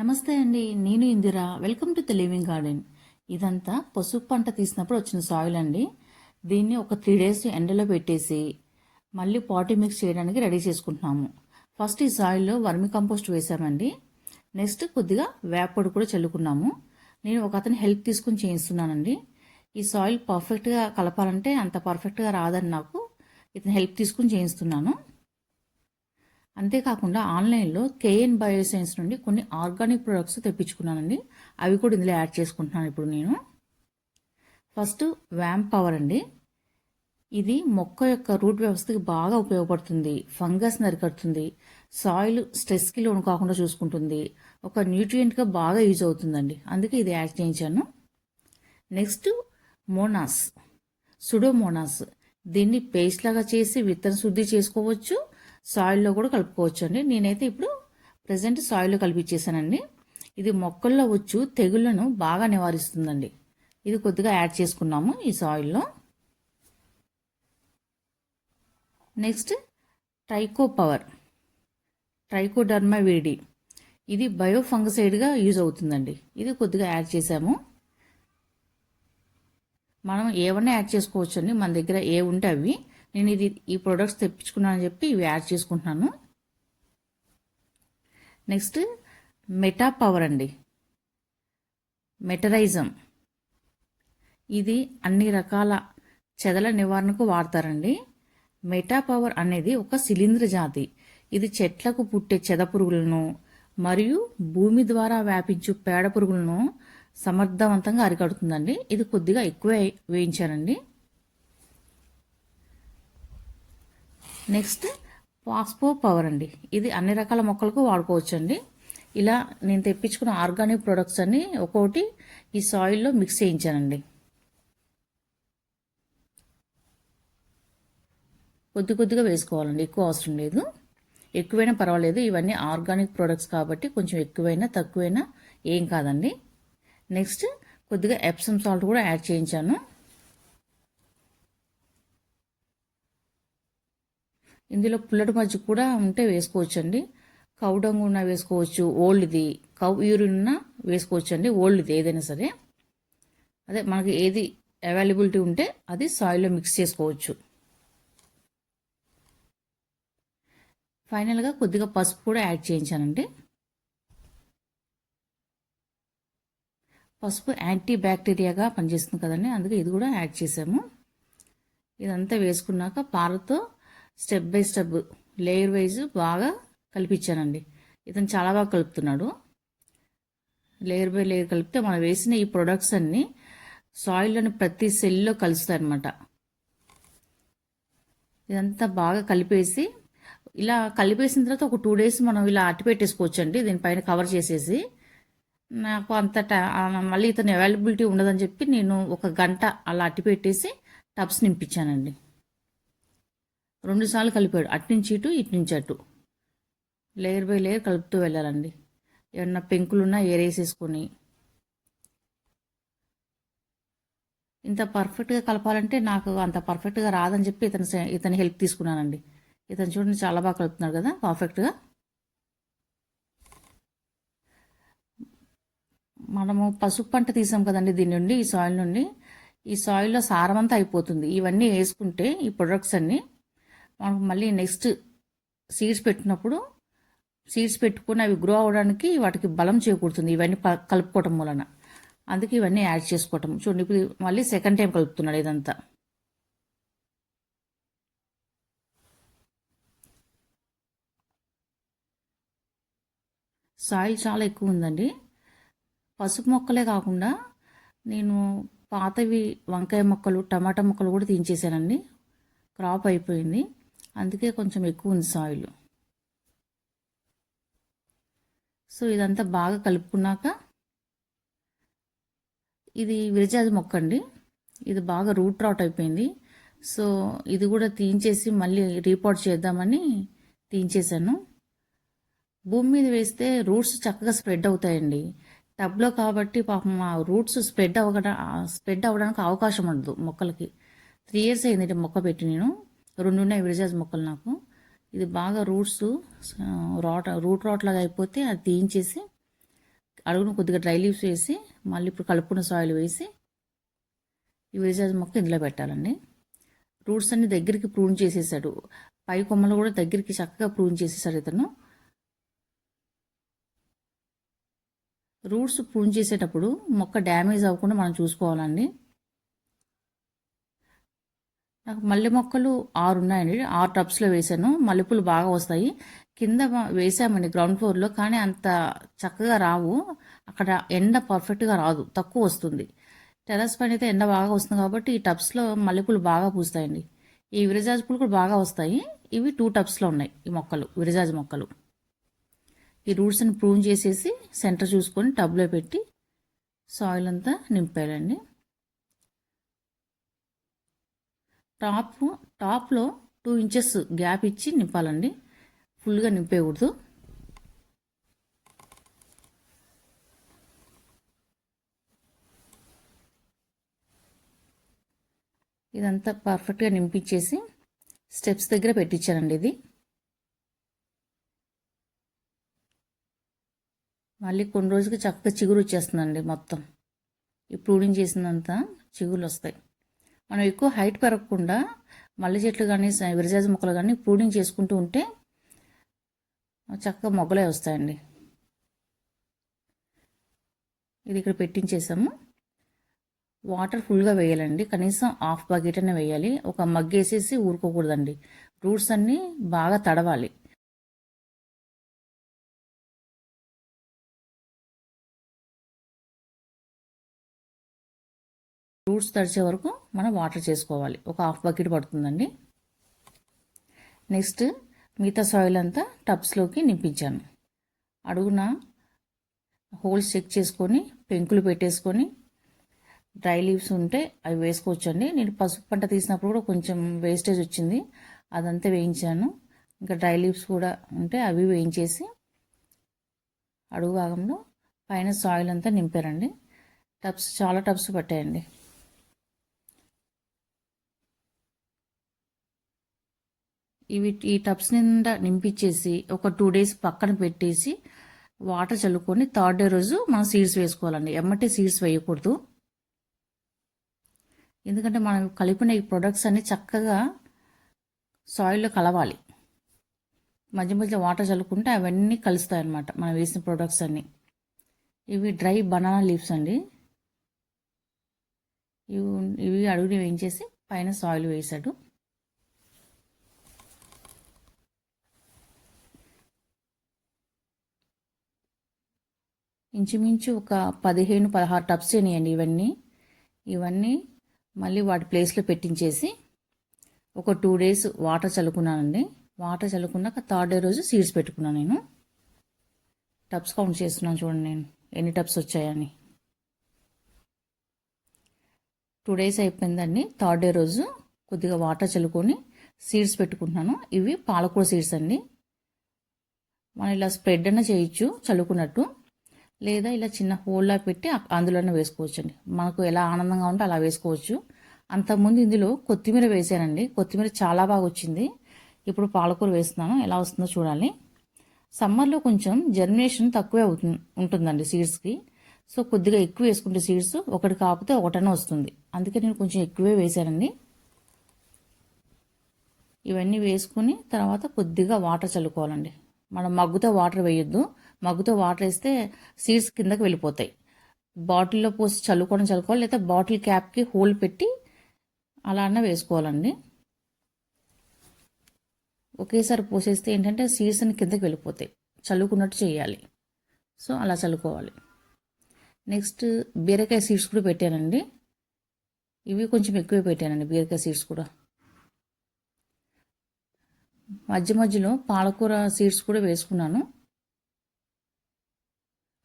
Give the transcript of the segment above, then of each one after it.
నమస్తే అండి నేను Indira. Welcome to the living garden ఇదంతా పసుపు పంట తీసినప్పుడు వచ్చిన సాయిల్ అండి. దీన్ని ఒక త్రీ డేస్ ఎండలో పెట్టేసి మళ్ళీ పాటీ మిక్స్ చేయడానికి రెడీ చేసుకుంటున్నాము. ఫస్ట్ ఈ సాయిల్లో వర్మి కంపోస్ట్ వేసామండి. నెక్స్ట్ కొద్దిగా వేపొడి కూడా చల్లుకున్నాము. నేను ఒక అతని హెల్ప్ తీసుకుని చేయిస్తున్నానండి. ఈ సాయిల్ పర్ఫెక్ట్గా కలపాలంటే అంత పర్ఫెక్ట్గా రాదని నాకు ఇతని హెల్ప్ తీసుకుని చేయిస్తున్నాను. అంతేకాకుండా ఆన్లైన్లో కేఎన్ బయోసైన్స్ నుండి కొన్ని ఆర్గానిక్ ప్రొడక్ట్స్ తెప్పించుకున్నానండి. అవి కూడా ఇందులో యాడ్ చేసుకుంటున్నాను ఇప్పుడు నేను. ఫస్ట్ వ్యాంప్ పవర్ అండి. ఇది మొక్క యొక్క రూట్ వ్యవస్థకి బాగా ఉపయోగపడుతుంది ఫంగస్ నరికడుతుంది సాయిల్ స్ట్రెస్కి లోను కాకుండా చూసుకుంటుంది ఒక న్యూట్రియంట్గా బాగా యూజ్ అవుతుందండి. అందుకే ఇది యాడ్ చేయించాను. Next monas pseudomonas. దీన్ని పేస్ట్ లాగా చేసి విత్తన శుద్ధి చేసుకోవచ్చు సాయిల్లో కూడా కలుపుకోవచ్చు అండి. నేనైతే ఇప్పుడు ప్రజెంట్ సాయిల్లో కలిపించేసానండి ఇది మొక్కల్లో వచ్చు తెగుళ్ళను బాగా నివారిస్తుందండి. ఇది కొద్దిగా యాడ్ చేసుకున్నాము ఈ సాయిల్లో. నెక్స్ట్ ట్రైకో పవర్ ట్రైకోడర్మా వేడి ఇది బయో ఫంగసైడ్గా యూజ్ అవుతుందండి. ఇది కొద్దిగా యాడ్ చేసాము మనం ఏమన్నా యాడ్ చేసుకోవచ్చు అండి మన దగ్గర ఏ ఉంటే అవి. నేను ఇది ఈ ప్రొడక్ట్స్ తెప్పించుకున్నానని చెప్పి ఇవి యాడ్ చేసుకుంటున్నాను. నెక్స్ట్ మెటా పవర్ అండి మెటరైజం. ఇది అన్ని రకాల చెదల నివారణకు వాడతారండి. మెటా పవర్ అనేది ఒక శిలీంద్ర జాతి. ఇది చెట్లకు పుట్టే చెద పురుగులను మరియు భూమి ద్వారా వ్యాపించు పేడ పురుగులను సమర్థవంతంగా అరికడుతుందండి. ఇది కొద్దిగా ఎక్కువ వేయించానండి నెక్స్ట్ పాస్పో పవర్ అండి. ఇది అన్ని రకాల మొక్కలకు వాడుకోవచ్చు అండి ఇలా నేను తెప్పించుకున్న ఆర్గానిక్ ప్రొడక్ట్స్ అన్ని ఒక్కొక్కటి ఈ సాయిల్లో మిక్స్ చేయించానండి. కొద్ది కొద్దిగా వేసుకోవాలండి. ఎక్కువ అవసరం లేదు. ఎక్కువైనా పర్వాలేదు. ఇవన్నీ ఆర్గానిక్ ప్రొడక్ట్స్ కాబట్టి కొంచెం ఎక్కువైనా తక్కువైనా ఏం కాదండి. నెక్స్ట్ కొద్దిగా ఎప్సమ్ సాల్ట్ కూడా యాడ్ చేయించాను. ఇందులో పుల్లటి మజ్జి కూడా ఉంటే వేసుకోవచ్చు అండి కౌడంగు ఉన్న వేసుకోవచ్చు. ఓల్డ్ది కౌ యూరిన్ ఉన్న వేసుకోవచ్చు అండి ఓల్డ్ది ఏదైనా సరే. అదే మనకి ఏది అవైలబిలిటీ ఉంటే అది సాయిల్లో మిక్స్ చేసుకోవచ్చు. ఫైనల్గా కొద్దిగా పసుపు కూడా యాడ్ చేయించానండి. పసుపు యాంటీ బ్యాక్టీరియాగా పనిచేస్తుంది కదండి అందుకే ఇది కూడా యాడ్ చేసాము. ఇదంతా వేసుకున్నాక పాలతో step by step layer wise బాగా కలిపించానండి. ఇతను చాలా బాగా కలుపుతున్నాడు. లేయర్ బై లేయర్ కలిపితే మనం వేసిన ఈ ప్రొడక్ట్స్ అన్నీ సాయిల్లోని ప్రతి సెల్లో కలుస్తాయి అనమాట ఇదంతా బాగా కలిపేసి ఇలా కలిపేసిన తర్వాత ఒక టూ డేస్ మనం ఇలా అట్టి పెట్టేసుకోవచ్చు అండి దీనిపైన కవర్ చేసేసి. నాకు అంత మళ్ళీ ఇతను అవైలబిలిటీ ఉండదని చెప్పి నేను ఒక గంట అలా అట్టి పెట్టేసి టబ్స్ నింపించానండి. రెండుసార్లు కలిపాడు అట్నుంచి ఇటు ఇటు నుంచి అటు. లేయర్ బై లేయర్ కలుపుతూ వెళ్ళాలండి. ఏమన్నా పెంకులున్నా ఏరేసేసుకొని. ఇంత పర్ఫెక్ట్గా కలపాలంటే నాకు అంత పర్ఫెక్ట్గా రాదని చెప్పి ఇతను ఇతని హెల్ప్ తీసుకున్నానండి. ఇతను చూడండి చాలా బాగా కలుపుతున్నాడు కదా పర్ఫెక్ట్గా మనము పసుపు పంట తీసాం కదండి దీని నుండి ఈ సాయిల్ నుండి. ఈ సాయిల్లో సారం అంతా అయిపోతుంది. ఇవన్నీ వేసుకుంటే ఈ ప్రొడక్ట్స్ అన్నీ మనకు మళ్ళీ నెక్స్ట్ సీడ్స్ పెట్టినప్పుడు సీడ్స్ పెట్టుకుని అవి గ్రో అవ్వడానికి వాటికి బలం చేకూరుతుంది ఇవన్నీ కలుపుకోవటం వలన అందుకే ఇవన్నీ యాడ్ చేసుకోవటం. చూడండి ఇప్పుడు మళ్ళీ సెకండ్ టైం కలుపుతున్నాడు ఇదంతా. సాయిల్ చాలా ఎక్కువ ఉందండి పసుపు మొక్కలే కాకుండా నేను పాతవి వంకాయ మొక్కలు టమాటా మొక్కలు కూడా తీయించేశానండి క్రాప్ అయిపోయింది. అందుకే కొంచెం ఎక్కువ ఉంది సాయిల్. సో ఇదంతా బాగా కలుపుకున్నాక ఇది విరజాజి మొక్క అండి. ఇది బాగా రూట్ రాట్ అయిపోయింది. సో ఇది కూడా తీయించేసి మళ్ళీ రీపోర్ట్ చేద్దామని తీయించేశాను భూమి మీద వేస్తే రూట్స్ చక్కగా స్ప్రెడ్ అవుతాయండి. టబ్లో కాబట్టి పాపం ఆ రూట్స్ స్ప్రెడ్ అవ్వడం స్ప్రెడ్ అవ్వడానికి అవకాశం ఉండదు మొక్కలకి. త్రీ ఇయర్స్ అయింది మొక్క పెట్టి నేను. రెండు ఉన్నాయి విరజాజ్ మొక్కలు నాకు. ఇది బాగా రూట్స్ రాట్ రూట్ రాట్ లాగా అయిపోతే అది తీయించేసి అడుగును కొద్దిగా డ్రై లీవ్స్ వేసి మళ్ళీ ఇప్పుడు కలుపుకున్న సాయిల్ వేసి ఈ విరజాజ్ మొక్క ఇందులో పెట్టాలండి. రూట్స్ అన్ని దగ్గరికి ప్రూన్ చేసేసాడు. పై కొమ్మలు కూడా దగ్గరికి చక్కగా ప్రూన్ చేసేసాడు ఇతను. రూట్స్ ప్రూన్ చేసేటప్పుడు మొక్క డ్యామేజ్ అవ్వకుండా మనం చూసుకోవాలండి. నాకు మల్లె మొక్కలు ఆరు ఉన్నాయండి. ఆరు టబ్స్లో వేసాను మల్లెపూలు బాగా వస్తాయి. కింద వేసామండి గ్రౌండ్ ఫ్లోర్లో కానీ అంత చక్కగా రావు. అక్కడ ఎండ పర్ఫెక్ట్గా రాదు. తక్కువ వస్తుంది. టెరస్ పైన అయితే ఎండ బాగా వస్తుంది కాబట్టి ఈ టబ్స్లో మల్లెపూలు బాగా పూస్తాయండి. ఈ విరజాజ్ పూలు కూడా బాగా వస్తాయి. ఇవి టూ టబ్స్లో ఉన్నాయి ఈ మొక్కలు విరజాజ్ మొక్కలు. ఈ రూట్స్ని ప్రూన్ చేసేసి సెంటర్ చూసుకొని టబ్లో పెట్టి సాయిల్ అంతా నింపాలండి టాప్ టాప్లో టూ ఇంచెస్ గ్యాప్ ఇచ్చి నింపాలండి. ఫుల్గా నింపేయకూడదు. ఇదంతా పర్ఫెక్ట్గా నింపించేసి స్టెప్స్ దగ్గర పెట్టించానండి ఇది. మళ్ళీ కొన్ని రోజులకి చక్కగా చిగురు వచ్చేస్తుందండి మొత్తం. ఈ ప్రూడింగ్ చేసినంత చిగురులు వస్తాయి. మనం ఎక్కువ హైట్ పెరగకుండా మల్లె చెట్లు కానీ విరజాజ మొక్కలు కానీ ప్రూడింగ్ చేసుకుంటూ ఉంటే చక్కగా మొగ్గలే వస్తాయండి. ఇది ఇక్కడ పెట్టించేసాము. వాటర్ ఫుల్గా వేయాలండి. కనీసం హాఫ్ బకెట్ అనే వేయాలి. ఒక మగ్గేసేసి ఊరుకోకూడదండి. రూట్స్ అన్నీ బాగా తడవాలి. ఫ్రూట్స్ తడిచే వరకు మనం వాటర్ చేసుకోవాలి. ఒక హాఫ్ బకెట్ పడుతుందండి. నెక్స్ట్ మిగతా సాయిల్ అంతా టబ్స్లోకి నింపించాను. అడుగున హోల్స్ చెక్ చేసుకొని పెంకులు పెట్టేసుకొని డ్రై లీవ్స్ ఉంటే అవి వేసుకోవచ్చండి. నేను పసుపు పంట తీసినప్పుడు కూడా కొంచెం వేస్టేజ్ వచ్చింది. అదంతా వేయించాను. ఇంకా డ్రై లీవ్స్ కూడా ఉంటే అవి వేయించేసి అడుగు భాగంలో పైన సాయిల్ అంతా నింపారండి. టబ్స్ చాలా టబ్స్ పట్టాయండి. ఇవి ఈ టబ్స్ నిండా నింపించేసి ఒక టూ డేస్ పక్కన పెట్టేసి వాటర్ చల్లుకొని థర్డ్ డే రోజు మనం సీడ్స్ వేసుకోవాలండి. ఎమ్మటే సీడ్స్ వేయకూడదు. ఎందుకంటే మనం కలిపిన ఈ ప్రొడక్ట్స్ అన్ని చక్కగా సాయిల్లో కలవాలి. మధ్య మధ్య వాటర్ చల్లుకుంటే అవన్నీ కలుస్తాయి అన్నమాట మనం వేసిన ప్రొడక్ట్స్ అన్నీ. ఇవి డ్రై బనానా లీవ్స్ అండి. ఇవి ఇవి అడుగుని వేయించేసి పైన సాయిల్ వేసాడు ఇంచుమించు ఒక పదిహేను పదహారు టబ్స్ చేయండి ఇవన్నీ. ఇవన్నీ మళ్ళీ వాటి ప్లేస్లో పెట్టించేసి ఒక టూ డేస్ వాటర్ చల్లుకున్నానండి. వాటర్ చల్లుకున్నాక థర్డ్ డే రోజు సీడ్స్ పెట్టుకున్నాను నేను. టబ్స్ కౌంట్ చేస్తున్నాను చూడండి నేను. ఎన్ని టబ్స్ వచ్చాయని. టూ డేస్ అయిపోయిందండి. థర్డ్ డే రోజు కొద్దిగా వాటర్ చల్లుకొని సీడ్స్ పెట్టుకుంటున్నాను. ఇవి పాలకూర సీడ్స్ అండి. మనం ఇలా స్ప్రెడ్ అన్న చేయొచ్చు చల్లుకున్నట్టు. లేదా ఇలా చిన్న హోల్లా పెట్టి అందులోనే వేసుకోవచ్చండి. మనకు ఎలా ఆనందంగా ఉంటే అలా వేసుకోవచ్చు. అంతకుముందు ఇందులో కొత్తిమీర వేసానండి. కొత్తిమీర చాలా బాగా వచ్చింది. ఇప్పుడు పాలకూర వేస్తున్నాను. ఎలా వస్తుందో చూడాలి. సమ్మర్లో కొంచెం జర్మినేషన్ తక్కువే అవుతుంది ఉంటుందండి సీడ్స్కి సో కొద్దిగా ఎక్కువ వేసుకుంటే సీడ్స్ ఒకటి కాకపోతే ఒకటనే వస్తుంది. అందుకే నేను కొంచెం ఎక్కువే వేసానండి. ఇవన్నీ వేసుకుని తర్వాత కొద్దిగా వాటర్ చల్లుకోవాలండి. మనం మగ్గుతో వాటర్ వేయొద్దు. మగ్గుతో వాటర్ వేస్తే సీడ్స్ కిందకి వెళ్ళిపోతాయి. బాటిల్లో పోసి చల్లుకోవడం చల్లుకోవాలి. లేదా బాటిల్ క్యాప్కి హోల్ పెట్టి అలా అన్న వేసుకోవాలండి. ఒకేసారి పోసేస్తే ఏంటంటే సీడ్స్ అని కిందకి వెళ్ళిపోతాయి. చల్లుకున్నట్టు చేయాలి. సో అలా చల్లుకోవాలి. నెక్స్ట్ బీరకాయ సీడ్స్ కూడా పెట్టానండి. ఇవి కొంచెం ఎక్కువే పెట్టానండి బీరకాయ సీడ్స్ కూడా. మధ్య మధ్యలో పాలకూర సీడ్స్ కూడా వేసుకున్నాను.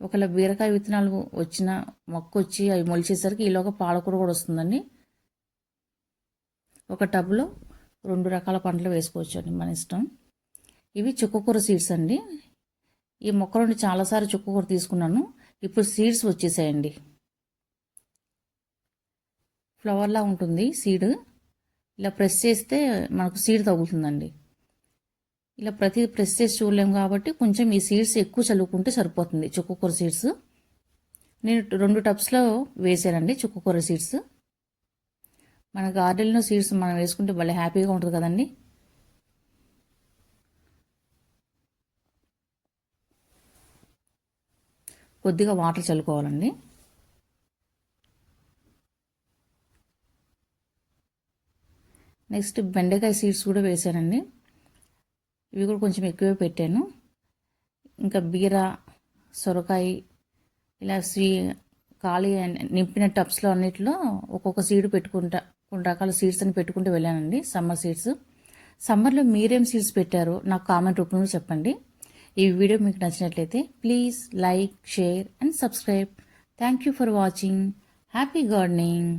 ఒకవేళ బీరకాయ విత్తనాలు వచ్చిన మొక్క వచ్చి అవి మొలిచేసరికి ఈలోగా పాలకూర కూడా వస్తుందండి. ఒక టబ్లో రెండు రకాల పంటలు వేసుకోవచ్చు అండి మన ఇష్టం. ఇవి చుక్కకూర సీడ్స్ అండి. ఈ మొక్క నుండి చాలాసార్లు చుక్కకూర తీసుకున్నాను. ఇప్పుడు సీడ్స్ వచ్చేసాయండి. ఫ్లవర్లా ఉంటుంది సీడ్. ఇలా ప్రెస్ చేస్తే మనకు సీడ్ తగులుతుందండి. ఇలా ప్రతి ప్రెస్ చేసి చూడలేము కాబట్టి కొంచెం ఈ సీడ్స్ ఎక్కువ చల్లుకుంటే సరిపోతుంది చుక్కకూర సీడ్స్ నేను రెండు టబ్స్లో వేసానండి చుక్కకూర సీడ్స్ మన గార్డెన్లో సీడ్స్ మనం వేసుకుంటే భలే హ్యాపీగా ఉంటుంది కదండి. కొద్దిగా వాటర్ చల్లుకోవాలండి. నెక్స్ట్ బెండకాయ సీడ్స్ కూడా వేసానండి. ఇవి కూడా కొంచెం ఎక్కువే పెట్టాను. ఇంకా బీర సొరకాయ ఇలా స్వీ ఖాళీ నింపిన టబ్స్లో అన్నిటిలో ఒక్కొక్క సీడ్ పెట్టుకుంటా కొన్ని రకాల సీడ్స్ అని పెట్టుకుంటూ వెళ్ళానండి సమ్మర్ సీడ్స్. సమ్మర్లో మీరేం సీడ్స్ పెట్టారో నాకు కామెంట్ రూపంలో చెప్పండి. ఈ వీడియో మీకు నచ్చినట్లయితే please like share and subscribe. Thank you for watching. Happy gardening.